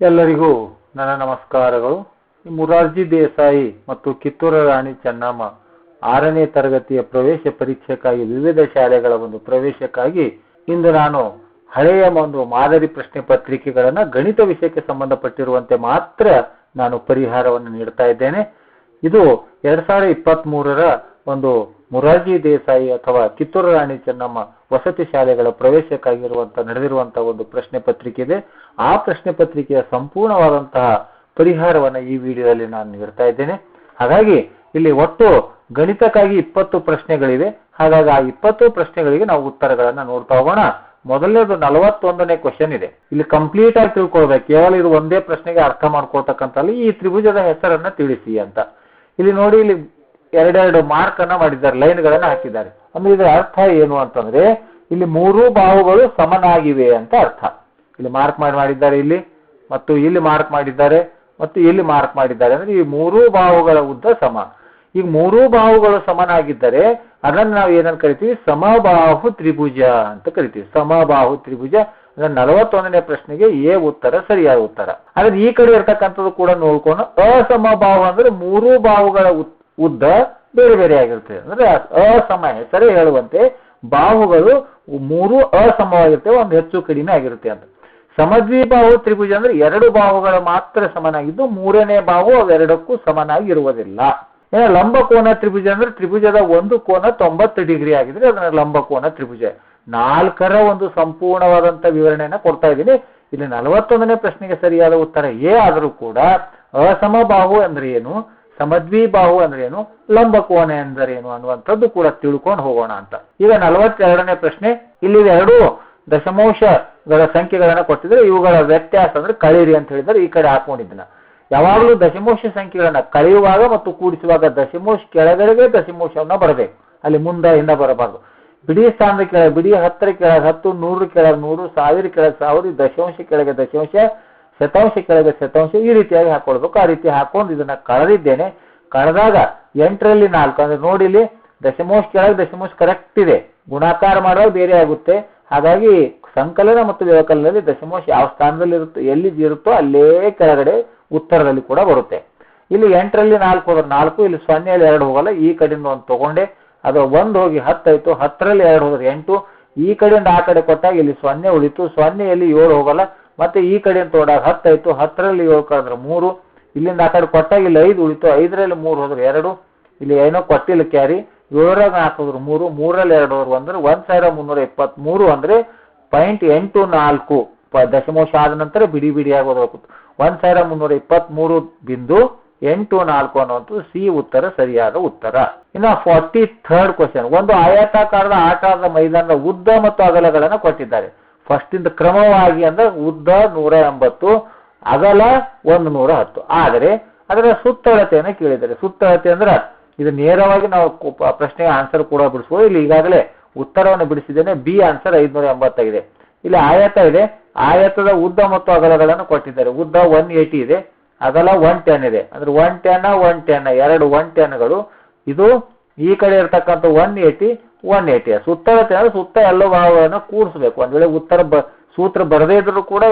ಎಲ್ಲರಿಗೂ ನನ್ನ ನಮಸ್ಕಾರಗಳು. ಮುರಾರ್ಜಿ ದೇಸಾಯಿ ಮತ್ತು ಕಿತ್ತೂರ ರಾಣಿ ಚೆನ್ನಮ್ಮ ಆರನೇ ತರಗತಿಯ ಪ್ರವೇಶ ಪರೀಕ್ಷೆಗಾಗಿ ವಿವಿಧ ಶಾಲೆಗಳ ಒಂದು ಪ್ರವೇಶಕ್ಕಾಗಿ ಇಂದು ನಾನು ಹಳೆಯ ಒಂದು ಮಾದರಿ ಪ್ರಶ್ನೆ ಪತ್ರಿಕೆಗಳನ್ನು ಗಣಿತ ವಿಷಯಕ್ಕೆ ಸಂಬಂಧಪಟ್ಟಿರುವಂತೆ ಮಾತ್ರ ನಾನು ಪರಿಹಾರವನ್ನು ನೀಡ್ತಾ ಇದ್ದೇನೆ. ಇದು ಎರಡ್ ಸಾವಿರದ ಇಪ್ಪತ್ತ್ ಒಂದು ಮುರಾರ್ಜಿ ದೇಸಾಯಿ ಅಥವಾ ಕಿತ್ತೂರು ರಾಣಿ ಚೆನ್ನಮ್ಮ ವಸತಿ ಶಾಲೆಗಳ ಪ್ರವೇಶಕ್ಕಾಗಿರುವಂತಹ ನಡೆದಿರುವಂತಹ ಒಂದು ಪ್ರಶ್ನೆ ಪತ್ರಿಕೆ ಇದೆ. ಆ ಪ್ರಶ್ನೆ ಪತ್ರಿಕೆಯ ಸಂಪೂರ್ಣವಾದಂತಹ ಪರಿಹಾರವನ್ನ ಈ ವಿಡಿಯೋದಲ್ಲಿ ನಾನು ನೀಡ್ತಾ ಇದ್ದೇನೆ. ಹಾಗಾಗಿ ಇಲ್ಲಿ ಒಟ್ಟು ಗಣಿತಕ್ಕಾಗಿ ಇಪ್ಪತ್ತು ಪ್ರಶ್ನೆಗಳಿವೆ. ಹಾಗಾಗಿ ಆ ಇಪ್ಪತ್ತು ಪ್ರಶ್ನೆಗಳಿಗೆ ನಾವು ಉತ್ತರಗಳನ್ನ ನೋಡ್ತಾ ಹೋಗೋಣ. ಮೊದಲನೇದು ನಲವತ್ತೊಂದನೇ ಕ್ವಶನ್ ಇದೆ. ಇಲ್ಲಿ ಕಂಪ್ಲೀಟ್ ಆಗಿ ತಿಳ್ಕೊಳ್ಬೇಕು. ಕೇವಲ ಇದು ಒಂದೇ ಪ್ರಶ್ನೆಗೆ ಅರ್ಥ ಮಾಡ್ಕೊಳ್ತಕ್ಕಂಥ ಈ ತ್ರಿಭುಜದ ಹೆಸರನ್ನ ತಿಳಿಸಿ ಅಂತ. ಇಲ್ಲಿ ನೋಡಿ, ಇಲ್ಲಿ ಎರಡೆರಡು ಮಾರ್ಕ್ ಅನ್ನ ಮಾಡಿದ್ದಾರೆ ಲೈನ್ ಗಳನ್ನ ಹಾಕಿದ್ದಾರೆ. ಅಂದ್ರೆ ಇದರ ಅರ್ಥ ಏನು ಅಂತಂದ್ರೆ, ಇಲ್ಲಿ ಮೂರು ಬಾಹುಗಳು ಸಮನಾಗಿವೆ ಅಂತ ಅರ್ಥ. ಇಲ್ಲಿ ಮಾರ್ಕ್ ಮಾಡಿ ಮಾಡಿದ್ದಾರೆ ಇಲ್ಲಿ, ಮತ್ತು ಇಲ್ಲಿ ಮಾರ್ಕ್ ಮಾಡಿದ್ದಾರೆ, ಮತ್ತು ಇಲ್ಲಿ ಮಾರ್ಕ್ ಮಾಡಿದ್ದಾರೆ. ಅಂದ್ರೆ ಈ ಮೂರು ಬಾಹುಗಳ ಉದ್ದ ಸಮ. ಈಗ ಮೂರು ಬಾಹುಗಳು ಸಮನಾಗಿದ್ದರೆ, ಅದನ್ನ ನಾವು ಏನಂತ ಕರಿತೀವಿ? ಸಮಬಾಹು ತ್ರಿಭುಜ ಅಂತ ಕರಿತೀವಿ. ಸಮಬಾಹು ತ್ರಿಭುಜ, ಅಂದ್ರೆ ನಲವತ್ತೊಂದನೇ ಪ್ರಶ್ನೆಗೆ ಎ ಉತ್ತರ, ಸರಿಯಾದ ಉತ್ತರ. ಆದ್ರೆ ಈ ಕಡೆ ಇರ್ತಕ್ಕಂಥದ್ದು ಕೂಡ ನೋಡ್ಕೊಂಡು, ಅಸಮಬಾಹು ಅಂದ್ರೆ ಮೂರು ಬಾಹುಗಳ ಉದ್ದ ಬೇರೆ ಬೇರೆ ಆಗಿರ್ತದೆ ಅಂದ್ರೆ ಅಸಮ ಹೆಸರೇ ಹೇಳುವಂತೆ ಬಾಹುಗಳು ಮೂರು ಅಸಮವಾಗಿರ್ತವೆ ಒಂದು ಹೆಚ್ಚು ಕಡಿಮೆ ಆಗಿರುತ್ತೆ ಅಂತ. ಸಮದ್ವಿಬಾಹು ತ್ರಿಭುಜ ಅಂದ್ರೆ ಎರಡು ಬಾಹುಗಳು ಮಾತ್ರ ಸಮನಾಗಿದ್ದು ಮೂರನೇ ಬಾಹು ಅವೆರಡಕ್ಕೂ ಸಮನಾಗಿ ಇರುವುದಿಲ್ಲ. ಏನ ಲಂಬಕೋನ ತ್ರಿಭುಜ ಅಂದ್ರೆ ತ್ರಿಭುಜದ ಒಂದು ಕೋನ ತೊಂಬತ್ತು ಡಿಗ್ರಿ ಆಗಿದ್ರೆ ಅದನ್ನ ಲಂಬಕೋನ ತ್ರಿಭುಜ. ನಾಲ್ಕರ ಒಂದು ಸಂಪೂರ್ಣವಾದಂತ ವಿವರಣೆಯನ್ನ ಕೊಡ್ತಾ ಇದ್ದೀನಿ. ಇಲ್ಲಿ ನಲವತ್ತೊಂದನೇ ಪ್ರಶ್ನೆಗೆ ಸರಿಯಾದ ಉತ್ತರ ಏ ಆದರೂ ಕೂಡ ಅಸಮಬಾಹು ಅಂದ್ರೆ ಏನು? ಸಮದ್ವಿಬಾಹು ಅಂದ್ರೆ ಏನು ಲಂಬ ಅಂದರೆ ಏನು ಅನ್ನುವಂಥದ್ದು ಕೂಡ ತಿಳ್ಕೊಂಡು ಹೋಗೋಣ ಅಂತ. ಈಗ ನಲವತ್ತೆರಡನೇ ಪ್ರಶ್ನೆ ಇಲ್ಲಿ ಎರಡು ದಶಮಾಂಶಗಳ ಸಂಖ್ಯೆಗಳನ್ನ ಕೊಟ್ಟಿದ್ರೆ ಇವುಗಳ ವ್ಯತ್ಯಾಸ ಅಂದ್ರೆ ಕಳೀರಿ ಅಂತ ಹೇಳಿದ್ರೆ ಈ ಕಡೆ ಹಾಕೊಂಡಿದ್ದನ ಯಾವಾಗಲೂ ದಶಮಾಂಶ ಸಂಖ್ಯೆಗಳನ್ನ ಕಳೆಯುವಾಗ ಮತ್ತು ಕೂಡಿಸುವಾಗ ದಶಮಾಂಶ ಕೆಳಗಡೆಗೆ ದಶಮಾಂಶವನ್ನ ಬರಬೇಕು. ಅಲ್ಲಿ ಮುಂದೆ ಹಿಂದ ಬರಬಾರ್ದು. ಬಿಡಿ ಸ್ಥಾನದ ಕೆಳಗೆ, ಬಿಡಿ ಹತ್ತರ ಕೆಳಗೆ ಹತ್ತು ನೂರು ಕೆಳಗೆ ನೂರು, ಸಾವಿರ ಕೆಳಗೆ ಸಾವಿರ ದಶಾಂಶ ಕೆಳಗೆ ದಶಾಂಶ ಶತಾಂಶ ಕೆಳಗೆ ಶತಾಂಶ ಈ ರೀತಿಯಾಗಿ ಹಾಕೊಳ್ಬೇಕು. ಆ ರೀತಿ ಹಾಕೊಂಡು ಇದನ್ನ ಕಳೆದಿದ್ದೇನೆ. ಕಳೆದಾಗ ಎಂಟರಲ್ಲಿ ನಾಲ್ಕು, ಅಂದ್ರೆ ನೋಡಿ ಇಲ್ಲಿ ದಶಮಾಂಶ ಕೆಳಗೆ ದಶಮಾಂಶ ಕರೆಕ್ಟ್ ಇದೆ. ಗುಣಾಕಾರ ಮಾಡುವಾಗ ಬೇರೆ ಆಗುತ್ತೆ. ಹಾಗಾಗಿ ಸಂಕಲನ ಮತ್ತು ವ್ಯವಕಲನದಲ್ಲಿ ದಶಮಾಂಶ ಯಾವ ಸ್ಥಾನದಲ್ಲಿ ಇರುತ್ತೋ ಎಲ್ಲಿ ಇರುತ್ತೋ ಅಲ್ಲೇ ಕೆಳಗಡೆ ಉತ್ತರದಲ್ಲಿ ಕೂಡ ಬರುತ್ತೆ. ಇಲ್ಲಿ ಎಂಟರಲ್ಲಿ ನಾಲ್ಕು ಹೋದ್ರೆ ನಾಲ್ಕು, ಇಲ್ಲಿ ಸೊನ್ನೆಯಲ್ಲಿ ಎರಡು ಹೋಗಲ್ಲ. ಈ ಕಡೆಯಿಂದ ಒಂದು ತಗೊಂಡೆ. ಅದು ಒಂದು ಹೋಗಿ ಹತ್ತಾಯ್ತು ಹತ್ತರಲ್ಲಿ ಎರಡು ಹೋದ್ರೆ ಎಂಟು. ಈ ಕಡೆಯಿಂದ ಆ ಕಡೆ ಕೊಟ್ಟಾಗ ಇಲ್ಲಿ ಸೊನ್ನೆ ಉಳಿತು. ಸೊನ್ನೆಯಲ್ಲಿ ಏಳು ಹೋಗಲ್ಲ. ಮತ್ತೆ ಈ ಕಡೆಯಿಂದ ತೋಡಾಗ ಹತ್ತಾಯ್ತು ಹತ್ತರಲ್ಲಿ ಏಳು ಕಳೆದ್ರೆ ಮೂರು, ಇಲ್ಲಿಂದ ಆ ಕಡೆ ಕೊಟ್ಟಾಗ ಇಲ್ಲಿ ಐದು ಉಳಿತು, ಐದರಲ್ಲಿ ಮೂರು ಹೋದ್ರೆ ಎರಡು, ಇಲ್ಲಿ ಏನೋ ಕೊಟ್ಟಿಲ್ಲ ಕ್ಯಾರಿ ಏಳರಾಗ ನಾಲ್ಕು ಹೋದ್ರು ಮೂರು ಮೂರಲ್ಲಿ ಎರಡು ಹೋದ್ರು ಅಂದ್ರೆ ಒಂದ್ ಸಾವಿರ ಮುನ್ನೂರ ಇಪ್ಪತ್ಮೂರು ಅಂದ್ರೆ ಪಾಯಿಂಟ್ ಎಂಟು ನಾಲ್ಕು ದಶಮಾಂಶ ಆದ ನಂತರ ಬಿಡಿ ಬಿಡಿ ಓದಬೇಕು ಒಂದ್ ಸಾವಿರ ಮುನ್ನೂರ ಇಪ್ಪತ್ಮೂರು ಬಿಂದು ಎಂಟು ನಾಲ್ಕು ಅನ್ನುವಂಥದ್ದು ಸಿ ಉತ್ತರ, ಸರಿಯಾದ ಉತ್ತರ. ಇನ್ನು ಫಾರ್ಟಿ ಥರ್ಡ್ ಕ್ವಶನ್ ಒಂದು ಆಯತಾಕಾರದ ಆಟದ ಮೈದಾನದ ಉದ್ದ ಮತ್ತು ಅಗಲಗಳನ್ನು ಕೊಟ್ಟಿದ್ದಾರೆ. ಫಸ್ಟ್ ಇಂದ ಕ್ರಮವಾಗಿ ಅಂದ್ರೆ ಉದ್ದ ನೂರ ಎಂಬತ್ತು, ಅಗಲ ಒಂದು ನೂರ ಹತ್ತು. ಆದರೆ ಅದರ ಸುತ್ತಳತೆಯನ್ನು ಕೇಳಿದ್ದಾರೆ ಸುತ್ತಳತೆ ಅಂದ್ರೆ ಇದು ನೇರವಾಗಿ ನಾವು ಪ್ರಶ್ನೆಗೆ ಆನ್ಸರ್ ಕೂಡ ಬಿಡಿಸ್ಬೋದು. ಇಲ್ಲಿ ಈಗಾಗಲೇ ಉತ್ತರವನ್ನು ಬಿಡಿಸಿದ್ದೇನೆ. ಬಿ ಆನ್ಸರ್ ಐದುನೂರ ಎಂಬತ್ತಾಗಿದೆ ಇಲ್ಲಿ ಆಯತ ಇದೆ. ಆಯತದ ಉದ್ದ ಮತ್ತು ಅಗಲಗಳನ್ನು ಕೊಟ್ಟಿದ್ದಾರೆ. ಉದ್ದ ಒನ್ ಏಟಿ ಇದೆ. ಅಗಲ ಒನ್ ಟೆನ್ ಇದೆ. ಅಂದ್ರೆ ಒನ್ ಟೆನ್ ಒನ್ ಟೆನ್ ಎರಡು ಒನ್ ಟೆನ್ಗಳು ಇದು ಈ ಕಡೆ ಇರತಕ್ಕಂಥ ಒನ್ ಏಟಿ ಒನ್ ಏಟಿ ಸುತ್ತಳತೆ ಅಂದ್ರೆ ಸುತ್ತ ಎಲ್ಲ ಭಾವಗಳನ್ನು ಕೂಡಿಸ್ಬೇಕು. ಒಂದ್ ವೇಳೆ ಉತ್ತರ ಬ, ಸೂತ್ರ ಬರದೇ ಇದ್ರೂ ಕೂಡ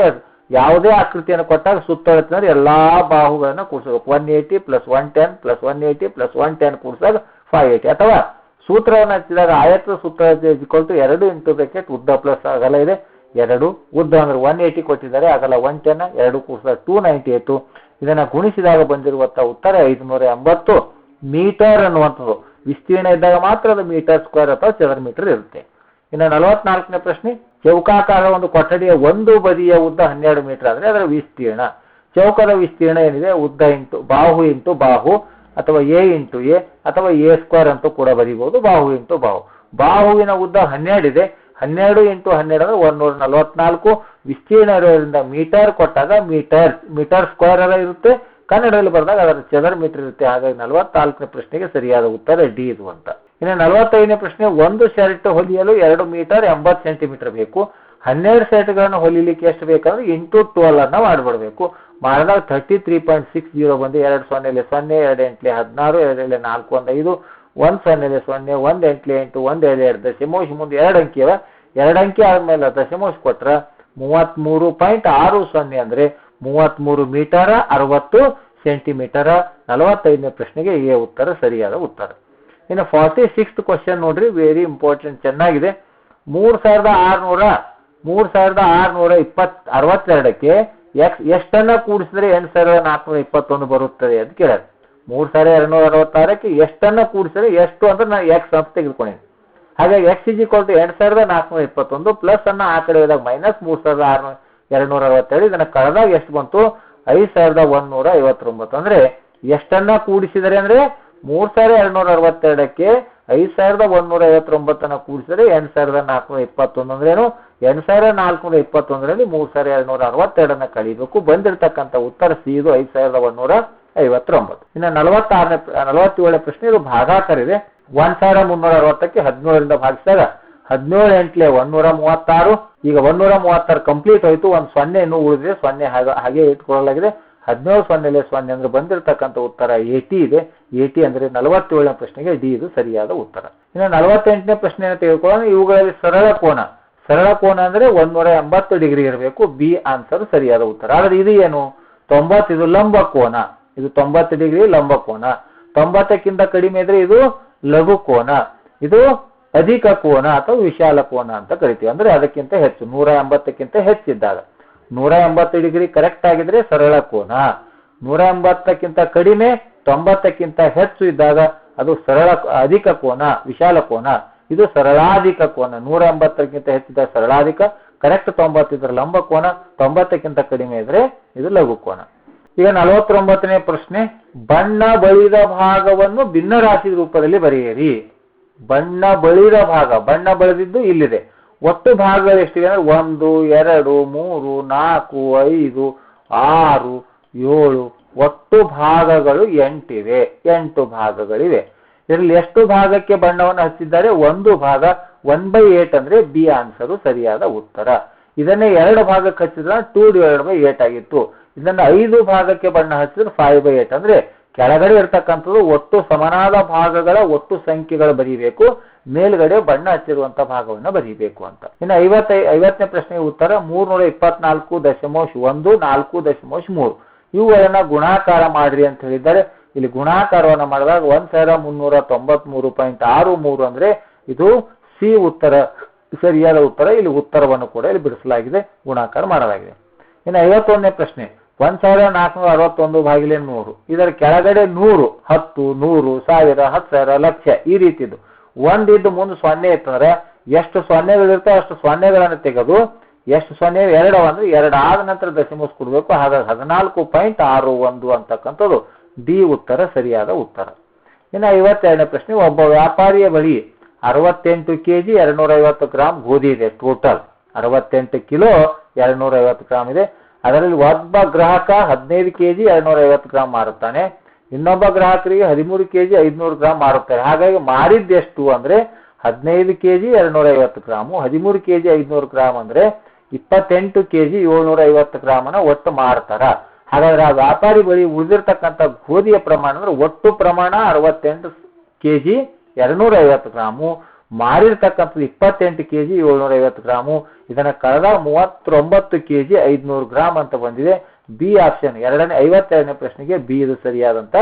ಯಾವುದೇ ಆಕೃತಿಯನ್ನು ಕೊಟ್ಟಾಗ ಸುತ್ತಳತೆ ಅಂದ್ರೆ ಎಲ್ಲಾ ಬಾಹುಗಳನ್ನ ಕೂಡಿಸ್ಬೇಕು. One eighty plus one ten plus one eighty plus one ten ಕೂಡಿಸಿದಾಗ five eighty ಅಥವಾ ಸೂತ್ರವನ್ನು ಹಚ್ಚಿದಾಗ ಆಯತ ಸುತ್ತಳತೆ ಟು ಎರಡು ಇಂಟು ಬ್ರಾಕೆಟ್ ಉದ್ದ ಪ್ಲಸ್ ಅಗಲ ಇದೆ. ಎರಡು ಉದ್ದ ಅಂದ್ರೆ ಒನ್ ಏಟಿ ಕೊಟ್ಟಿದ್ದಾರೆ. ಅಗಲ ಒನ್ ಟೆನ್ ಎರಡು ಕೂಡಿಸಿದಾಗ ಟೂ ನೈಂಟಿ ಏಟು ಇದನ್ನ ಗುಣಿಸಿದಾಗ ಬಂದಿರುವಂತ ಉತ್ತರ ಐದುನೂರ ಎಂಬತ್ತು. ಮೀಟರ್ ಅನ್ನುವಂಥದ್ದು. ವಿಸ್ತೀರ್ಣ ಇದ್ದಾಗ ಮಾತ್ರ ಅದು ಮೀಟರ್ ಸ್ಕ್ವೇರ್ ಅಥವಾ ಚದರ ಮೀಟರ್ ಇರುತ್ತೆ. ಇನ್ನು ನಲವತ್ನಾಲ್ಕನೇ ಪ್ರಶ್ನೆ ಚೌಕಾಕಾರ ಒಂದು ಕೊಠಡಿಯ ಒಂದು ಬದಿಯ ಉದ್ದ ಹನ್ನೆರಡು ಮೀಟರ್ ಆದರೆ ಅದರ ವಿಸ್ತೀರ್ಣ. ಚೌಕದ ವಿಸ್ತೀರ್ಣ ಏನಿದೆ? ಉದ್ದ ಇಂಟು, ಬಾಹು ಇಂಟು ಬಾಹು ಅಥವಾ ಎ ಇಂಟು ಎ ಅಥವಾ ಎ ಸ್ಕ್ವೇರ್ ಅಂತೂ ಕೂಡ ಬರೀಬಹುದು ಬಾಹು ಇಂಟು ಬಾಹು. ಬಾಹುವಿನ ಉದ್ದ ಹನ್ನೆರಡು ಇದೆ. ಹನ್ನೆರಡು ಇಂಟು ಹನ್ನೆರಡು ಅಂದ್ರೆ ಒಂದೂರ ನಲವತ್ನಾಲ್ಕು. ವಿಸ್ತೀರ್ಣ ಇರೋದ್ರಿಂದ ಮೀಟರ್ ಕೊಟ್ಟಾಗ ಮೀಟರ್ ಮೀಟರ್ ಸ್ಕ್ವೇರ್ ಎಲ್ಲ ಇರುತ್ತೆ. ಕನ್ನಡದಲ್ಲಿ ಬರೆದಾಗ ಅದರ ಚದರ ಮೀಟರ್ ಇರುತ್ತೆ. ಹಾಗಾಗಿ ನಲವತ್ನಾಲ್ಕನೇ ಪ್ರಶ್ನೆಗೆ ಸರಿಯಾದ ಉತ್ತರ ಡಿ ಇದು ಅಂತ. ಇನ್ನು ನಲವತ್ತೈದನೇ ಪ್ರಶ್ನೆ, ಒಂದು ಶರ್ಟ್ ಹೊಲಿಯಲು ಎರಡು ಮೀಟರ್ ಎಂಬತ್ತು ಸೆಂಟಿಮೀಟರ್ ಬೇಕು. ಹನ್ನೆರಡು ಶರ್ಟ್ಗಳನ್ನು ಹೊಲಿಲಿಕ್ಕೆ ಎಷ್ಟು ಬೇಕಂದ್ರೆ ಇಂಟು ಟ್ವೆಲ್ ಅನ್ನ ಮಾಡಿಬಿಡ್ಬೇಕು. ಮಾಡಿದಾಗ thirty three point six zero ಬಂದು ಎರಡು ಸೊನ್ನೆಲೆ ಸೊನ್ನೆ, ಎರಡು ಎಂಟ್ಲೆ ಹದಿನಾರು ಎರಡೆಲೆ ನಾಲ್ಕು, ಒಂದು ಐದು, ಒಂದು ಸೊನ್ನೆಲೆ ಸೊನ್ನೆ, ಒಂದು ಎಂಟ್ಲೆ ಎಂಟು, ಒಂದು ಎಲೆ ಎರಡು, ದಶಮಾಂಶ ಮುಂದೆ ಎರಡು ಅಂಕಿ ಅವ. ಎರಡು ಅಂಕಿ ಆದಮೇಲೆ ದಶಮಾಂಶ ಕೊಟ್ರ ಮೂವತ್ತ್ಮೂರು ಪಾಯಿಂಟ್ ಆರು ಸೊನ್ನೆ ಅಂದ್ರೆ ಮೂವತ್ಮೂರು ಮೀಟರ, ಅರವತ್ತು ಸೆಂಟಿಮೀಟರ, ನಲವತ್ತೈದನೇ ಪ್ರಶ್ನೆಗೆ ಎ ಉತ್ತರ, ಸರಿಯಾದ ಉತ್ತರ. ಇನ್ನು ಫಾರ್ಟಿ ಸಿಕ್ಸ್ತ್ ಕ್ವಶನ್ ನೋಡ್ರಿ ವೆರಿ ಇಂಪಾರ್ಟೆಂಟ್ ಚೆನ್ನಾಗಿದೆ. ಮೂರು ಸಾವಿರದ ಆರುನೂರ, ಮೂರು ಸಾವಿರದ ಆರುನೂರ ಇಪ್ಪತ್, ಅರವತ್ತೆರಡಕ್ಕೆ ಎಕ್ಸ್, ಎಷ್ಟನ್ನು ಕೂಡಿಸಿದ್ರೆ ಎಂಟು ಸಾವಿರದ ನಾಲ್ಕುನೂರ ಇಪ್ಪತ್ತೊಂದು ಬರುತ್ತದೆ ಅಂತ ಕೇಳ್ಯಾರ. ಮೂರು ಸಾವಿರದ ಎರಡುನೂರ ಅರವತ್ತಾರಕ್ಕೆ ಎಷ್ಟನ್ನು ಕೂಡಿಸಿದ್ರೆ ಎಷ್ಟು ಅಂದ್ರೆ ನಾನು ಎಕ್ಸ್ ಅಂತ ತೆಗೆದುಕೊಂಡೇನೆ. ಹಾಗಾಗಿ ಎಕ್ಸ್ ಇಜಿ ಕೊಟ್ಟು ಎಂಟು ಸಾವಿರದ ನಾಲ್ಕುನೂರ ಇಪ್ಪತ್ತೊಂದು ಪ್ಲಸ್ ಅನ್ನ ಆ ಕಡೆ ಹೋದಾಗ ಮೈನಸ್ ಮೂರ್ ಸಾವಿರದ ಆರ್ನೂರ ಎರಡ್ನೂರ ಅರವತ್ತೆರಡು ಇದನ್ನ ಕಳೆದಾಗ ಎಷ್ಟು ಬಂತು? ಐದು ಸಾವಿರದ ಒಂದೂರ ಐವತ್ತೊಂಬತ್ತು. ಅಂದ್ರೆ ಎಷ್ಟನ್ನ ಕೂಡಿಸಿದರೆ ಅಂದ್ರೆ ಮೂರ್ ಸಾವಿರದ ಎರಡ್ನೂರ ಅರವತ್ತೆರಡಕ್ಕೆ ಐದು ಸಾವಿರದ ಒಂದ್ನೂರ ಐವತ್ತೊಂಬತ್ತನ್ನ ಕೂಡಿಸಿದರೆ ಎಂಟು ಸಾವಿರದ ನಾಲ್ಕುನೂರ ಇಪ್ಪತ್ತೊಂದು. ಅಂದ್ರೇನು ಎಂಟು ಸಾವಿರದ ನಾಲ್ಕುನೂರ ಇಪ್ಪತ್ತೊಂದರಲ್ಲಿ ಮೂರ್ ಸಾವಿರದ ಎರಡ್ನೂರ ಅರವತ್ತೆರಡನ್ನ ಕಳಿಬೇಕು ಬಂದಿರತಕ್ಕಂಥ ಉತ್ತರ ಸಿ ಇದು ಐದು ಸಾವಿರದ ಒಂದೂರ ಐವತ್ತೊಂಬತ್ತು. ಇನ್ನು ನಲವತ್ತಾರನೇ, ನಲವತ್ತೇಳನೇ ಪ್ರಶ್ನೆ, ಇದು ಭಾಗಾಕಾರ ಇದೆ ಒಂದ್ ಸಾವಿರ ಮುನ್ನೂರ ಅರವತ್ತಕ್ಕೆ ಹದಿನೇಳರಿಂದ ಭಾಗಿಸಿದಾಗ ಹದಿನೇಳು ಎಂಟ್ಲೆ ಒಂದೂರ ಮೂವತ್ತಾರು. ಈಗ ಒಂದೂರ ಮೂವತ್ತಾರು ಕಂಪ್ಲೀಟ್ ಹೋಯ್ತು, ಒಂದು ಸೊನ್ನೆ ಇನ್ನೂ ಉಳಿದಿದೆ, ಸೊನ್ನೆ ಹಾಗೆ ಇಟ್ಕೊಳ್ಳಲಾಗಿದೆ. ಹದಿನೇಳು ಸೊನ್ನೆಲೆ ಸೊನ್ನೆ ಅಂದ್ರೆ ಬಂದಿರತಕ್ಕಂಥ ಉತ್ತರ ಏಟಿ ಇದೆ. ಏಟಿ ಅಂದ್ರೆ ನಲವತ್ತೇಳನೇ ಪ್ರಶ್ನೆಗೆ ಡಿ ಇದು ಸರಿಯಾದ ಉತ್ತರ. ಇನ್ನು ನಲವತ್ತೆಂಟನೇ ಪ್ರಶ್ನೆಯನ್ನು ತೆಗೆದುಕೊಳ್ಳೋಣ ಇವುಗಳಲ್ಲಿ ಸರಳ ಕೋನ. ಸರಳ ಕೋನ ಅಂದ್ರೆ ಒಂದೂರ ಎಂಬತ್ತು ಡಿಗ್ರಿ ಇರಬೇಕು, ಬಿ ಆನ್ಸರ್ ಸರಿಯಾದ ಉತ್ತರ. ಆದ್ರೆ ಇದು ಏನು? ತೊಂಬತ್ತು, ಇದು ಲಂಬ ಕೋನ. ಇದು ತೊಂಬತ್ತು ಡಿಗ್ರಿ ಲಂಬ ಕೋನ. ತೊಂಬತ್ತಕ್ಕಿಂತ ಕಡಿಮೆ ಇದ್ರೆ ಇದು ಲಘು ಕೋನ. ಇದು ಅಧಿಕ ಕೋನ ಅಥವಾ ವಿಶಾಲ ಕೋನ ಅಂತ ಕರಿತೀವಿ. ಅಂದ್ರೆ ಅದಕ್ಕಿಂತ ಹೆಚ್ಚು, ನೂರ ಎಂಬತ್ತಕ್ಕಿಂತ ಹೆಚ್ಚಿದ್ದಾಗ. ನೂರ ಎಂಬತ್ತು ಡಿಗ್ರಿ ಕರೆಕ್ಟ್ ಆಗಿದ್ರೆ ಸರಳ ಕೋನ. ನೂರ ಎಂಬತ್ತಕ್ಕಿಂತ ಕಡಿಮೆ, ತೊಂಬತ್ತಕ್ಕಿಂತ ಹೆಚ್ಚು ಇದ್ದಾಗ ಅದು ಸರಳ, ಅಧಿಕ ಕೋನ, ವಿಶಾಲ ಕೋನ. ಇದು ಸರಳಾಧಿಕ ಕೋನ. ನೂರ ಎಂಬತ್ತಕ್ಕಿಂತ ಹೆಚ್ಚಿದ ಸರಳಾಧಿಕ ಕರೆಕ್ಟ್ ತೊಂಬತ್ತಿದ್ರೆ ಲಂಬ ಕೋನ, ತೊಂಬತ್ತಕ್ಕಿಂತ ಕಡಿಮೆ ಇದ್ರೆ ಇದು ಲಘು ಕೋನ. ಈಗ ನಲವತ್ತೊಂಬತ್ತನೇ ಪ್ರಶ್ನೆ, ಬಣ್ಣ ಬಳಿದ ಭಾಗವನ್ನು ಭಿನ್ನ ರಾಶಿ ರೂಪದಲ್ಲಿ ಬರೆಯಿರಿ. ಬಣ್ಣ ಬಳಿದ ಭಾಗ, ಬಣ್ಣ ಬಳಿದಿದ್ದು ಇಲ್ಲಿದೆ. ಒಟ್ಟು ಭಾಗಗಳು ಎಷ್ಟಿವೆ ಅಂದ್ರೆ ಒಂದು, ಎರಡು, ಮೂರು, ನಾಲ್ಕು, ಐದು, ಆರು, ಏಳು, ಒಟ್ಟು ಭಾಗಗಳು ಎಂಟಿವೆ. ಎಂಟು ಭಾಗಗಳಿವೆ. ಇದರಲ್ಲಿ ಎಷ್ಟು ಭಾಗಕ್ಕೆ ಬಣ್ಣವನ್ನು ಹಚ್ಚಿದ್ದಾರೆ? ಒಂದು ಭಾಗ ಒನ್ ಬೈ ಏಟ್ ಅಂದ್ರೆ ಬಿ ಆನ್ಸರು ಸರಿಯಾದ ಉತ್ತರ. ಇದನ್ನೇ ಎರಡು ಭಾಗಕ್ಕೆ ಹಚ್ಚಿದ್ರೆ ಟೂ ಡಿವೈಡ್ ಬೈ ಏಟ್ ಆಗಿತ್ತು. ಇದನ್ನ ಐದು ಭಾಗಕ್ಕೆ ಬಣ್ಣ ಹಚ್ಚಿದ್ರೆ ಫೈವ್ ಬೈ ಏಟ್ ಅಂದ್ರೆ ಕೆಳಗಡೆ ಇರ್ತಕ್ಕಂಥದ್ದು ಒಟ್ಟು ಸಮನಾದ ಭಾಗಗಳ ಒಟ್ಟು ಸಂಖ್ಯೆಗಳು ಬರೀಬೇಕು, ಮೇಲ್ಗಡೆ ಬಣ್ಣ ಹಚ್ಚಿರುವಂತ ಭಾಗವನ್ನು ಬರೀಬೇಕು ಅಂತ. ಇನ್ನು ಐವತ್ತೈ, ಐವತ್ತನೇ ಪ್ರಶ್ನೆ ಉತ್ತರ ಮೂರ್ನೂರ ಇಪ್ಪತ್ನಾಲ್ಕು ಒಂದು, ನಾಲ್ಕು ದಶಮಾಂಶ ಮೂರು. ಇವುಗಳನ್ನ ಗುಣಾಕಾರ ಮಾಡ್ರಿ ಅಂತ ಹೇಳಿದ್ದಾರೆ. ಇಲ್ಲಿ ಗುಣಾಕಾರವನ್ನು ಮಾಡಿದಾಗ ಒಂದ್ ಸಾವಿರ ಮುನ್ನೂರ ತೊಂಬತ್ ಮೂರು ಪಾಯಿಂಟ್ ಆರು ಮೂರು ಅಂದ್ರೆ ಇದು ಸಿ ಉತ್ತರ, ಸರಿಯಾದ ಉತ್ತರ, ಇಲ್ಲಿ ಉತ್ತರವನ್ನು ಕೂಡ ಇಲ್ಲಿ ಬಿಡಿಸಲಾಗಿದೆ, ಗುಣಾಕಾರ ಮಾಡಲಾಗಿದೆ. ಇನ್ನು ಐವತ್ತೊಂದನೇ ಪ್ರಶ್ನೆ. ಒಂದ್ ಸಾವಿರದ ನಾಲ್ಕುನೂರ ಅರವತ್ತೊಂದು ಬಾಗಿಲೆ ನೂರು ಇದರ ಕೆಳಗಡೆ ನೂರು, ಹತ್ತು, ನೂರು ಸಾವಿರ ಹತ್ತು ಸಾವಿರ ಲಕ್ಷ ಈ ರೀತಿದು. ಇದ್ದು ಮುಂದೆ ಸೊನ್ನೆ ಇತ್ತಂದ್ರೆ ಎಷ್ಟು ಸೊನ್ನೆಗಳಿರ್ತಾವೆ ಅಷ್ಟು ಸೊನ್ನೆಗಳನ್ನು ತೆಗೆದು ಎಷ್ಟು ಸೊನ್ನೆ ಎರಡು ಅಂದ್ರೆ ಎರಡು ಆದ ನಂತರ ದಶಮಸ್ ಕೊಡಬೇಕು ಹಾಗಾಗಿ ಹದಿನಾಲ್ಕು ಪಾಯಿಂಟ್ ಆರು ಒಂದು ಅಂತಕ್ಕಂಥದ್ದು ಡಿ ಉತ್ತರ, ಸರಿಯಾದ ಉತ್ತರ. ಇನ್ನು ಐವತ್ತೆರಡನೇ ಪ್ರಶ್ನೆ, ಒಬ್ಬ ವ್ಯಾಪಾರಿಯ ಬಳಿ ಅರವತ್ತೆಂಟು ಕೆ ಜಿ ಎರಡ್ನೂರ ಐವತ್ತು ಗ್ರಾಮ್ ಗೋಧಿ ಇದೆ ಟೋಟಲ್ ಅರವತ್ತೆಂಟು ಕಿಲೋ ಎರಡ್ನೂರ ಐವತ್ತು ಗ್ರಾಮ್ ಇದೆ. ಅದರಲ್ಲಿ ಒಬ್ಬ ಗ್ರಾಹಕ ಹದಿನೈದು ಕೆಜಿ ಎರಡ್ನೂರ ಐವತ್ತು ಗ್ರಾಮ್ ಮಾರುತ್ತಾನೆ. ಇನ್ನೊಬ್ಬ ಗ್ರಾಹಕರಿಗೆ ಹದಿಮೂರು ಕೆಜಿ ಐದ್ನೂರು ಗ್ರಾಮ್ ಮಾರುತ್ತಾರೆ. ಹಾಗಾಗಿ ಮಾರಿದ್ದೆಷ್ಟು ಅಂದ್ರೆ ಹದಿನೈದು ಕೆಜಿ ಎರಡ್ನೂರ ಐವತ್ತು ಗ್ರಾಮು ಹದಿಮೂರು ಕೆಜಿ ಐದ್ನೂರು ಗ್ರಾಮ್ ಅಂದ್ರೆ ಇಪ್ಪತ್ತೆಂಟು ಕೆಜಿ ಏಳ್ನೂರ ಐವತ್ತು ಗ್ರಾಮನ ಒಟ್ಟು ಮಾರ್ತಾರ. ಹಾಗಾದ್ರೆ ಆ ವ್ಯಾಪಾರಿ ಬಳಿ ಉಳಿದಿರ್ತಕ್ಕಂಥ ಗೋಧಿಯ ಪ್ರಮಾಣ ಅಂದ್ರೆ ಒಟ್ಟು ಪ್ರಮಾಣ ಅರವತ್ತೆಂಟು ಕೆ ಜಿ ಎರಡ್ನೂರ ಐವತ್ತು ಗ್ರಾಮು. ಮಾರಿರ್ತಕ್ಕಂಥದ್ದು ಇಪ್ಪತ್ತೆಂಟು ಕೆ ಜಿ ಏಳ್ನೂರ ಐವತ್ತು ಗ್ರಾಮು, ಇದನ್ನ ಕಳೆದ ಮೂವತ್ತೊಂಬತ್ತು ಕೆ ಜಿ ಐದ್ನೂರು ಗ್ರಾಮ್ ಅಂತ ಬಂದಿದೆ. ಬಿ ಆಪ್ಷನ್ ಎರಡನೇ, ಐವತ್ತೆರಡನೇ ಪ್ರಶ್ನೆಗೆ ಬಿ ಇದು ಸರಿಯಾದಂತ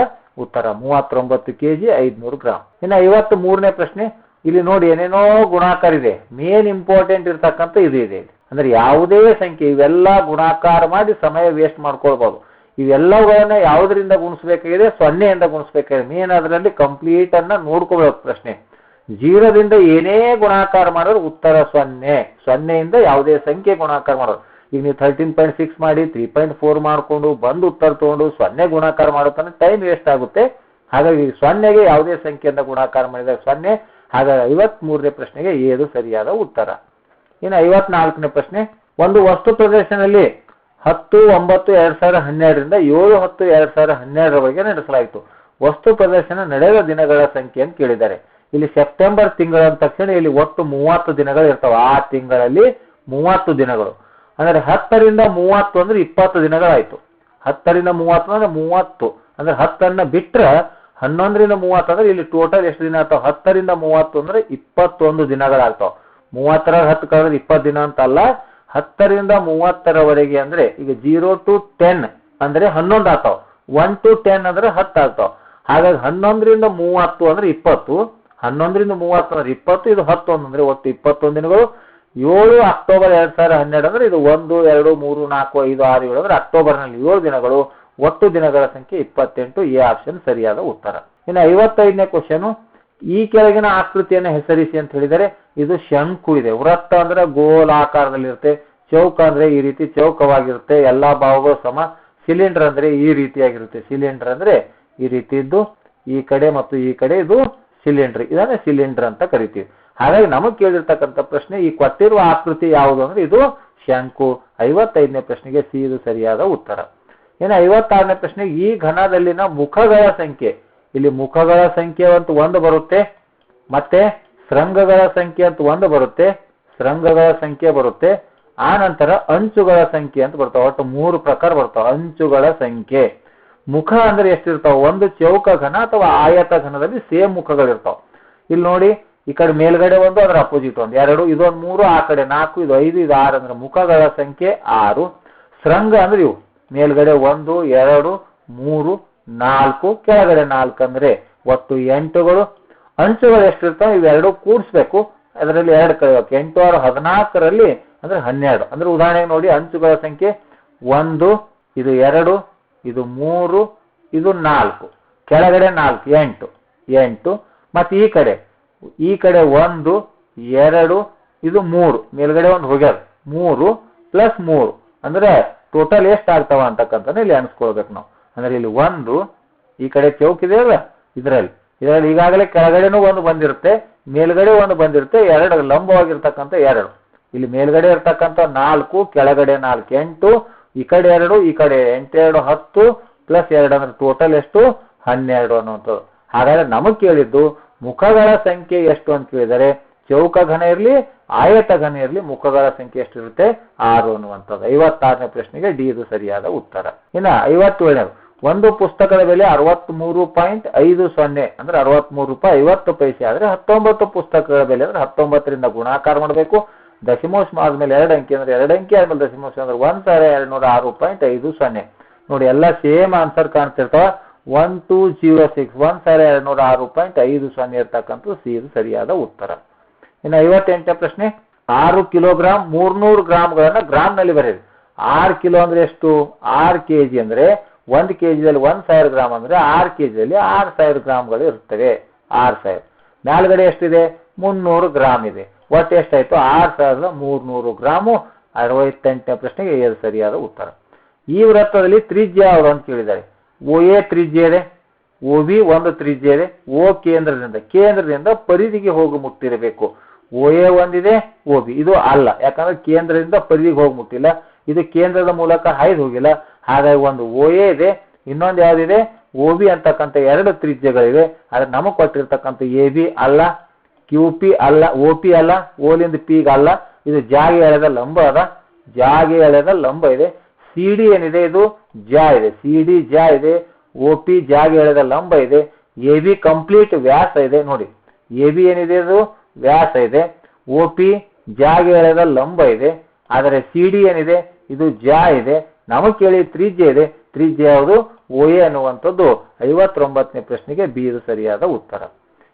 ಉತ್ತರ. ಮೂವತ್ತೊಂಬತ್ತು ಕೆ ಜಿ ಐದ್ನೂರು ಗ್ರಾಮ್. ಇನ್ನು ಐವತ್ತು ಮೂರನೇ ಪ್ರಶ್ನೆ, ಇಲ್ಲಿ ನೋಡಿ ಏನೇನೋ ಗುಣಾಕಾರ ಇದೆ. ಮೇನ್ ಇಂಪಾರ್ಟೆಂಟ್ ಇರ್ತಕ್ಕಂಥ ಇದು ಇದೆ ಅಂದ್ರೆ ಯಾವುದೇ ಸಂಖ್ಯೆ, ಇವೆಲ್ಲ ಗುಣಾಕಾರ ಮಾಡಿ ಸಮಯ ವೇಸ್ಟ್ ಮಾಡ್ಕೊಳ್ಬಹುದು ಇವೆಲ್ಲವುಗಳನ್ನ ಯಾವುದರಿಂದ ಗುಣಿಸ್ಬೇಕಾಗಿದೆ? ಸೊನ್ನೆಯಿಂದ ಗುಣಿಸ್ಬೇಕಾಗಿದೆ. ಮೇನ್ ಅದರಲ್ಲಿ ಕಂಪ್ಲೀಟ್ ಅನ್ನ ನೋಡ್ಕೋಬೇಕು ಪ್ರಶ್ನೆ. ಜೀರೋದಿಂದ ಏನೇ ಗುಣಾಕಾರ ಮಾಡಿದ್ರೆ ಉತ್ತರ ಸೊನ್ನೆ. ಸೊನ್ನೆಯಿಂದ ಯಾವುದೇ ಸಂಖ್ಯೆ ಗುಣಾಕಾರ ಮಾಡೋದು. ಈಗ ನೀವು ಥರ್ಟೀನ್ ಪಾಯಿಂಟ್ ಸಿಕ್ಸ್ ಮಾಡಿ ತ್ರೀ ಪಾಯಿಂಟ್ ಫೋರ್ ಮಾಡಿಕೊಂಡು, ಬಂದು ಉತ್ತರ ತಗೊಂಡು ಸೊನ್ನೆ ಗುಣಾಕಾರ ಮಾಡುತ್ತಾನೆ ಟೈಮ್ ವೇಸ್ಟ್ ಆಗುತ್ತೆ. ಹಾಗಾಗಿ ಸೊನ್ನೆಗೆ ಯಾವುದೇ ಸಂಖ್ಯೆಯಿಂದ ಗುಣಾಕಾರ ಮಾಡಿದಾಗ ಸೊನ್ನೆ. ಹಾಗಾಗಿ ಐವತ್ ಮೂರನೇ ಪ್ರಶ್ನೆಗೆ ಏದು ಸರಿಯಾದ ಉತ್ತರ. ಇನ್ನು ಐವತ್ನಾಲ್ಕನೇ ಪ್ರಶ್ನೆ, ಒಂದು ವಸ್ತು ಪ್ರದರ್ಶನದಲ್ಲಿ ಹತ್ತು, ಒಂಬತ್ತು, ಎರಡ್ ಸಾವಿರ ಹನ್ನೆರಡರಿಂದ ಏಳು, ಹತ್ತು, ಎರಡ್ ಸಾವಿರ ಹನ್ನೆರಡರವರೆಗೆ ನಡೆಸಲಾಯಿತು. ವಸ್ತು ಪ್ರದರ್ಶನ ನಡೆದ ದಿನಗಳ ಸಂಖ್ಯೆ ಅಂತ ಕೇಳಿದ್ದಾರೆ. ಇಲ್ಲಿ ಸೆಪ್ಟೆಂಬರ್ ತಿಂಗಳ ಅಂದ ತಕ್ಷಣ ಇಲ್ಲಿ ಒಟ್ಟು ಮೂವತ್ತು ದಿನಗಳು ಇರ್ತಾವೆ. ಆ ತಿಂಗಳಲ್ಲಿ ಮೂವತ್ತು ದಿನಗಳು. ಅಂದ್ರೆ ಹತ್ತರಿಂದ ಮೂವತ್ತು ಅಂದ್ರೆ ಇಪ್ಪತ್ತು ದಿನಗಳಾಯ್ತು. ಹತ್ತರಿಂದ ಮೂವತ್ತು ಅಂದ್ರೆ ಮೂವತ್ತು. ಅಂದ್ರೆ ಹತ್ತನ್ನ ಬಿಟ್ರೆ ಹನ್ನೊಂದರಿಂದ ಮೂವತ್ತು ಅಂದ್ರೆ ಇಲ್ಲಿ ಟೋಟಲ್ ಎಷ್ಟು ದಿನ ಆಗ್ತಾವ? ಹತ್ತರಿಂದ ಮೂವತ್ತು ಅಂದ್ರೆ ಇಪ್ಪತ್ತೊಂದು ದಿನಗಳಾಗ್ತಾವೆ. ಮೂವತ್ತರ ಹತ್ತು ಕಳೆದ್ರೆ ಇಪ್ಪತ್ತು ದಿನ ಅಂತಲ್ಲ. ಹತ್ತರಿಂದ ಮೂವತ್ತರವರೆಗೆ ಅಂದ್ರೆ ಈಗ ಜೀರೋ ಟು ಟೆನ್ ಅಂದ್ರೆ ಹನ್ನೊಂದು ಆಗ್ತಾವ. ಒನ್ ಟು ಟೆನ್ ಅಂದ್ರೆ ಹತ್ತು ಆಗ್ತಾವ. ಹಾಗಾಗಿ ಹನ್ನೊಂದರಿಂದ ಮೂವತ್ತು ಅಂದ್ರೆ ಇಪ್ಪತ್ತು. ಹನ್ನೊಂದರಿಂದ ಮೂವತ್ತು ಅಂದ್ರೆ ಇಪ್ಪತ್ತು ಇದು ಹತ್ತೊಂದು ಅಂದ್ರೆ ಒಟ್ಟು ಇಪ್ಪತ್ತೊಂದು ದಿನಗಳು, ಏಳು ಅಕ್ಟೋಬರ್ ಎರಡ್ ಸಾವಿರ ಹನ್ನೆರಡು ಅಂದ್ರೆ ಇದು ಒಂದು, ಎರಡು, ಮೂರು, ನಾಲ್ಕು, ಐದು, ಆರು, ಏಳು ಅಂದ್ರೆ ಅಕ್ಟೋಬರ್ನಲ್ಲಿ ಏಳು ದಿನಗಳು, ಒಟ್ಟು ದಿನಗಳ ಸಂಖ್ಯೆ ಇಪ್ಪತ್ತೆಂಟು ಎ ಆಪ್ಷನ್ ಸರಿಯಾದ ಉತ್ತರ. ಇನ್ನು ಐವತ್ತೈದನೇ ಕ್ವಶನ್ ಈ ಕೆಳಗಿನ ಆಕೃತಿಯನ್ನು ಹೆಸರಿಸಿ ಅಂತ ಹೇಳಿದರೆ, ಇದು ಶಂಕು ಇದೆ. ವೃತ್ತ ಅಂದ್ರೆ ಗೋಲಾಕಾರದಲ್ಲಿರುತ್ತೆ, ಚೌಕ ಅಂದ್ರೆ ಈ ರೀತಿ ಚೌಕವಾಗಿರುತ್ತೆ, ಎಲ್ಲಾ ಭಾವಗಳು ಸಮ, ಸಿಲಿಂಡರ್ ಅಂದ್ರೆ ಈ ರೀತಿಯಾಗಿರುತ್ತೆ, ಸಿಲಿಂಡರ್ ಅಂದ್ರೆ ಈ ರೀತಿ ಇದ್ದು ಈ ಕಡೆ ಮತ್ತು ಈ ಕಡೆ ಇದು ಸಿಲಿಂಡರ್ ಇದನ್ನೇ ಸಿಲಿಂಡರ್ ಅಂತ ಕರಿತೀವಿ. ಹಾಗಾಗಿ ನಮಗೆ ಕೇಳಿರ್ತಕ್ಕಂಥ ಪ್ರಶ್ನೆ, ಈ ಕೊಟ್ಟಿರುವ ಆಕೃತಿ ಯಾವುದು ಅಂದ್ರೆ ಇದು ಶಂಕು. ಐವತ್ತೈದನೇ ಪ್ರಶ್ನೆಗೆ ಸಿ ಇದು ಸರಿಯಾದ ಉತ್ತರ. ಇನ್ನು ಐವತ್ತಾರನೇ ಪ್ರಶ್ನೆ, ಈ ಘನದಲ್ಲಿನ ಮುಖಗಳ ಸಂಖ್ಯೆ. ಇಲ್ಲಿ ಮುಖಗಳ ಸಂಖ್ಯೆ ಅಂತ ಒಂದು ಬರುತ್ತೆ, ಮತ್ತೆ ಶೃಂಗಗಳ ಸಂಖ್ಯೆ ಅಂತ ಒಂದು ಬರುತ್ತೆ, ಶೃಂಗಗಳ ಸಂಖ್ಯೆ ಬರುತ್ತೆ, ಆ ನಂತರ ಅಂಚುಗಳ ಸಂಖ್ಯೆ ಅಂತ ಬರ್ತಾವ. ಒಟ್ಟು ಮೂರು ಪ್ರಕಾರ ಬರ್ತಾವ. ಅಂಚುಗಳ ಸಂಖ್ಯೆ. ಮುಖ ಅಂದ್ರೆ ಎಷ್ಟಿರ್ತಾವ? ಒಂದು ಚೌಕ ಘನ ಅಥವಾ ಆಯತ ಘನದಲ್ಲಿ ಸೇಮ್ ಮುಖಗಳಿರ್ತಾವ. ಇಲ್ಲಿ ನೋಡಿ, ಈ ಕಡೆ ಮೇಲ್ಗಡೆ ಒಂದು, ಅದರ ಅಪೋಸಿಟ್ ಒಂದು. ಎರಡು, ಇದೊಂದು ಮೂರು, ಆ ಕಡೆ ನಾಲ್ಕು, ಇದು ಐದು, ಇದು ಆರು ಅಂದ್ರೆ ಮುಖಗಳ ಸಂಖ್ಯೆ ಆರು. ಶೃಂಗ ಅಂದ್ರೆ ಇವು. ಮೇಲ್ಗಡೆ ಒಂದು, ಎರಡು, ಮೂರು, ನಾಲ್ಕು, ಕೆಳಗಡೆ ನಾಲ್ಕು ಅಂದ್ರೆ ಒಟ್ಟು ಎಂಟುಗಳು. ಅಂಚುಗಳು ಎಷ್ಟಿರ್ತಾವ? ಇವೆರಡು ಕೂಡಿಸ್ಬೇಕು. ಅದರಲ್ಲಿ ಎರಡು ಕಳಿಬೇಕು ಎಂಟು ಆರು ಹದಿನಾಲ್ಕರಲ್ಲಿ ಅಂದ್ರೆ ಹನ್ನೆರಡು. ಅಂದ್ರೆ ಉದಾಹರಣೆಗೆ ನೋಡಿ, ಅಂಚುಗಳ ಸಂಖ್ಯೆ ಒಂದು, ಇದು ಎರಡು ಇದು ಮೂರು, ಇದು ನಾಲ್ಕು. ಕೆಳಗಡೆ ನಾಲ್ಕು, ಎಂಟು. ಎಂಟು, ಮತ್ತೆ ಈ ಕಡೆ. ಈ ಕಡೆ ಒಂದು, ಎರಡು, ಇದು ಮೂರು. ಮೇಲ್ಗಡೆ ಒಂದು ಹೋಗ್ಯಾರ ಮೂರು ಪ್ಲಸ್ ಮೂರು. ಅಂದ್ರೆ ಟೋಟಲ್ ಎಷ್ಟು ಆಗ್ತಾವ ಅಂತಕ್ಕಂಥದ್ದು ಇಲ್ಲಿ ಅನ್ಸ್ಕೊಳ್ಬೇಕು ನಾವು. ಅಂದ್ರೆ ಇಲ್ಲಿ ಒಂದು, ಈ ಕಡೆ ಚೌಕ್ ಇದೆ ಅಲ್ಲ, ಇದರಲ್ಲಿ. ಇದರಲ್ಲಿ ಈಗಾಗಲೇ ಕೆಳಗಡೆನೂ ಒಂದು ಬಂದಿರುತ್ತೆ, ಮೇಲ್ಗಡೆ ಒಂದು ಬಂದಿರುತ್ತೆ, ಎರಡು ಲಂಬವಾಗಿರ್ತಕ್ಕಂಥ ಎರಡು. ಇಲ್ಲಿ ಮೇಲ್ಗಡೆ ಇರ್ತಕ್ಕಂಥ ನಾಲ್ಕು, ಕೆಳಗಡೆ ನಾಲ್ಕು, ಎಂಟು ಈ ಕಡೆ ಎರಡು, ಈ ಕಡೆ ಎಂಟೆರಡು, ಹತ್ತು ಪ್ಲಸ್ ಎರಡು ಅಂದ್ರೆ ಟೋಟಲ್ ಎಷ್ಟು? ಹನ್ನೆರಡು ಅನ್ನುವಂಥದ್ದು. ಹಾಗಾದ್ರೆ ನಮಗ್ ಕೇಳಿದ್ದು ಮುಖಗಳ ಸಂಖ್ಯೆ ಎಷ್ಟು ಅಂತ ಕೇಳಿದರೆ ಚೌಕ ಘನ ಇರಲಿ, ಆಯತ ಘನ ಇರಲಿ, ಮುಖಗಳ ಸಂಖ್ಯೆ ಎಷ್ಟಿರುತ್ತೆ? ಆರು ಅನ್ನುವಂಥದ್ದು. ಐವತ್ತಾರನೇ ಪ್ರಶ್ನೆಗೆ ಡಿ ಇದು ಸರಿಯಾದ ಉತ್ತರ. ಇನ್ನ ಐವತ್ತೇಳನೇದು ಒಂದು ಪುಸ್ತಕದ ಬೆಲೆ ಅರವತ್ಮೂರು ಪಾಯಿಂಟ್ ಐದು ಸೊನ್ನೆ ಅಂದ್ರೆ ಅರವತ್ಮೂರು ರೂಪಾಯಿ ಐವತ್ತು ಪೈಸೆ ಆದ್ರೆ ಹತ್ತೊಂಬತ್ತು ಪುಸ್ತಕಗಳ ಬೆಲೆ ಅಂದ್ರೆ ಹತ್ತೊಂಬತ್ತರಿಂದ ಗುಣಾಕಾರ ಮಾಡಬೇಕು. ದಶಮಾಂಶ ಆದ್ಮೇಲೆ ಎರಡು ಅಂಕಿ ಅಂದ್ರೆ ಎರಡು ಅಂಕಿ ಆದ್ಮೇಲೆ ದಶಮಾಂಶ ಅಂದ್ರೆ ಒಂದ್ ಸಾವಿರ ಎರಡ್ನೂರ ಆರು ಪಾಯಿಂಟ್ ಐದು ಸೊನ್ನೆ. ನೋಡಿ, ಎಲ್ಲ same answer ಕಾಣ್ತಿರ್ತಾವ. One two zero six one ಸಾವಿರ ಎರಡ್ನೂರ ಆರು ಪಾಯಿಂಟ್ ಐದು ಸೊನ್ನೆ ಇರ್ತಕ್ಕಂಥ ಸಿ ಇದು ಸರಿಯಾದ ಉತ್ತರ. ಇನ್ನು ಐವತ್ತೆಂಟನೇ ಪ್ರಶ್ನೆ. ಆರು ಕಿಲೋಗ್ರಾಮ್ ಮೂರ್ನೂರು ಗ್ರಾಮ್ಗಳನ್ನ ಗ್ರಾಮ್ನಲ್ಲಿ ಬರೆಯಿರಿ. ಆರು ಕಿಲೋ ಅಂದ್ರೆ ಎಷ್ಟು? ಆರು ಕೆ ಜಿ ಅಂದ್ರೆ ಒಂದು ಕೆ ಜಿದಲ್ಲಿ ಒಂದು ಸಾವಿರ ಗ್ರಾಮ್ ಅಂದ್ರೆ ಆರು ಕೆ ಜಿಯಲ್ಲಿ ಆರು ಸಾವಿರ ಗ್ರಾಮ್ಗಳು ಇರ್ತವೆ. ಆರು ಸಾವಿರ. ಮೇಲ್ಗಡೆ ಎಷ್ಟಿದೆ? ಮುನ್ನೂರು ಗ್ರಾಮ್ ಇದೆ. ಒಟ್ಟು ಎಷ್ಟಾಯಿತು ಆರು ಸಾವಿರದ ಮೂರ್ನೂರು ಗ್ರಾಮು, ಅರವತ್ತೆಂಟನೇ ಪ್ರಶ್ನೆಗೆ ಇದು ಸರಿಯಾದ ಉತ್ತರ. ಈ ವೃತ್ತದಲ್ಲಿ ತ್ರಿಜ್ಯ ಅವರು ಅಂತ ಕೇಳಿದ್ದಾರೆ. ಓ ಎ ತ್ರಿಜ್ಯ ಇದೆ, ಓ ಬಿ ಒಂದು ತ್ರಿಜ್ಯ ಇದೆ, ಓ ಕೇಂದ್ರದಿಂದ ಕೇಂದ್ರದಿಂದ ಪರಿಧಿಗೆ ಹೋಗಿ ಮುಟ್ಟಿರಬೇಕು. ಓ ಎ ಒಂದಿದೆ, ಓ ಬಿ. ಇದು ಅಲ್ಲ, ಯಾಕಂದ್ರೆ ಕೇಂದ್ರದಿಂದ ಪರಿಧಿಗೆ ಹೋಗಿ ಮುಟ್ಟಿಲ್ಲ. ಇದು ಕೇಂದ್ರದ ಮೂಲಕ ಹಾಯ್ದು ಹೋಗಿಲ್ಲ. ಹಾಗಾಗಿ ಒಂದು ಓ ಎ ಇದೆ, ಇನ್ನೊಂದು ಯಾವುದಿದೆ? ಓ ಬಿ ಅಂತಕ್ಕಂಥ ಎರಡು ತ್ರಿಜ್ಯಗಳಿವೆ. ಆದ್ರೆ ನಮಗೆ ಕೊಟ್ಟಿರ್ತಕ್ಕಂಥ ಎ ಬಿ ಅಲ್ಲ ಕ್ಯೂ ಪಿ ಅಲ್ಲ ಓ ಪಿ ಅಲ್ಲ ಓಲಿಂದ ಪಿಗ್ ಅಲ್ಲ, ಇದು ಜಾಗೆ ಎಳೆದ ಲಂಬ ಅದ. ಜಾಗೆ ಎಳೆದ ಲಂಬ ಇದೆ. ಸಿ ಡಿ ಏನಿದೆ ಇದು? ಜಾ ಇದೆ. ಸಿ ಡಿ ಜಾ ಇದೆ. ಓ ಪಿ ಜಾಗೆ ಎಳೆದ ಲಂಬ ಇದೆ. ಎ ಬಿ ಕಂಪ್ಲೀಟ್ ವ್ಯಾಸ ಇದೆ. ನೋಡಿ ಎ ಬಿ ಏನಿದೆ ಇದು? ವ್ಯಾಸ ಇದೆ. ಓ ಪಿ ಜಾಗೆ ಎಳೆದ ಲಂಬ ಇದೆ. ಆದರೆ ಸಿ ಡಿ ಏನಿದೆ? ಇದು ಜಾ ಇದೆ. ನಮಗೆ ಕೇಳಿ ತ್ರಿಜ್ಯ ಇದೆ. ತ್ರಿಜ್ಯ ಯಾವುದು? ಓ ಎ ಅನ್ನುವಂಥದ್ದು. ಐವತ್ತೊಂಬತ್ತನೇ ಪ್ರಶ್ನೆಗೆ ಬಿ ಇದು ಸರಿಯಾದ ಉತ್ತರ.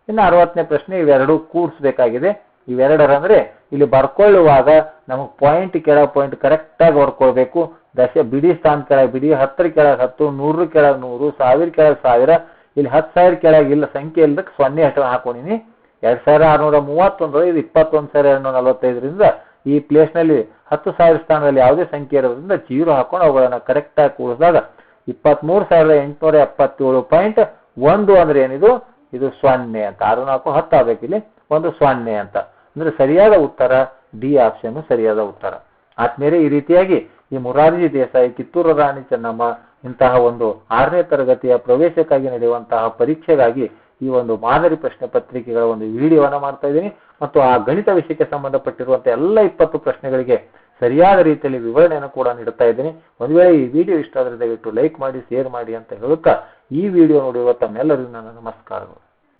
ಇನ್ನು ಅರವತ್ತನೇ ಪ್ರಶ್ನೆ, ಇವೆರಡು ಕೂಡಿಸ್ಬೇಕಾಗಿದೆ. ಇವೆರಡರಂದ್ರೆ ಇಲ್ಲಿ ಬರ್ಕೊಳ್ಳುವಾಗ ನಮಗೆ ಪಾಯಿಂಟ್ ಕೆಳಗೆ ಪಾಯಿಂಟ್ ಕರೆಕ್ಟಾಗಿ ಹೊಡ್ಕೊಳ್ಬೇಕು. ದಶ, ಬಿಡಿ ಸ್ಥಾನ ಕೆಳಗೆ ಬಿಡಿ, ಹತ್ತರ ಕೆಳಗೆ ಹತ್ತು, ನೂರ ಕೆಳಗೆ ನೂರು, ಸಾವಿರ ಕೆಳಗೆ ಸಾವಿರ, ಇಲ್ಲಿ ಹತ್ತು ಸಾವಿರ ಕೆಳಗೆ ಇಲ್ಲ, ಸಂಖ್ಯೆ ಇಲ್ಲದಕ್ಕೆ ಸೊನ್ನೆ ಅಷ್ಟು ಹಾಕೊಂಡಿನಿ. ಎರಡು ಸಾವಿರ ಆರುನೂರ ಮೂವತ್ತೊಂದು, ಇದು ಇಪ್ಪತ್ತೊಂದು ಸಾವಿರ ಎರಡ್ನೂರ ನಲವತ್ತೈದರಿಂದ ಈ ಪ್ಲೇಸ್ನಲ್ಲಿ ಹತ್ತು ಸಾವಿರ ಸ್ಥಾನದಲ್ಲಿ ಯಾವುದೇ ಸಂಖ್ಯೆ ಇರೋದ್ರಿಂದ ಜೀರೋ ಹಾಕೊಂಡು ಅವುಗಳನ್ನು ಕರೆಕ್ಟಾಗಿ ಕೂಡಿಸಿದಾಗ ಇಪ್ಪತ್ಮೂರು ಸಾವಿರದ ಎಂಟುನೂರ ಎಪ್ಪತ್ತೇಳು ಪಾಯಿಂಟ್ ಒಂದು ಅಂದ್ರೆ ಏನಿದು? ಇದು ಸೊನ್ನೆ ಅಂತ. ಆರು ನಾಲ್ಕು ಹತ್ತು ಆಗ್ಬೇಕು ಇಲ್ಲಿ. ಒಂದು ಸೊನ್ನೆ ಅಂತ. ಅಂದ್ರೆ ಸರಿಯಾದ ಉತ್ತರ, ಡಿ ಆಪ್ಷನ್ ಸರಿಯಾದ ಉತ್ತರ. ಆದ್ಮೇಲೆ ಈ ರೀತಿಯಾಗಿ ಈ ಮುರಾರ್ಜಿ ದೇಸಾಯಿ, ಕಿತ್ತೂರು ರಾಣಿ ಚೆನ್ನಮ್ಮ ಇಂತಹ ಒಂದು ಆರನೇ ತರಗತಿಯ ಪ್ರವೇಶಕ್ಕಾಗಿ ನಡೆಯುವಂತಹ ಪರೀಕ್ಷೆಗಾಗಿ ಈ ಒಂದು ಮಾದರಿ ಪ್ರಶ್ನೆ ಪತ್ರಿಕೆಗಳ ಒಂದು ವಿಡಿಯೋವನ್ನು ಮಾಡ್ತಾ ಇದ್ದೀನಿ. ಮತ್ತು ಆ ಗಣಿತ ವಿಷಯಕ್ಕೆ ಸಂಬಂಧಪಟ್ಟಿರುವಂತಹ ಎಲ್ಲ ಇಪ್ಪತ್ತು ಪ್ರಶ್ನೆಗಳಿಗೆ ಸರಿಯಾದ ರೀತಿಯಲ್ಲಿ ವಿವರಣೆಯನ್ನು ಕೂಡ ನೀಡುತ್ತಾ ಇದ್ದೀನಿ. ಒಂದು ವೇಳೆ ಈ ವಿಡಿಯೋ ಇಷ್ಟ ಆದರೆ ದಯವಿಟ್ಟು ಲೈಕ್ ಮಾಡಿ, ಶೇರ್ ಮಾಡಿ ಅಂತ ಹೇಳುತ್ತಾ ಈ ವಿಡಿಯೋ ನೋಡಿರುವ ತಮ್ಮೆಲ್ಲರಿಗೂ ನನ್ನ ನಮಸ್ಕಾರಗಳು.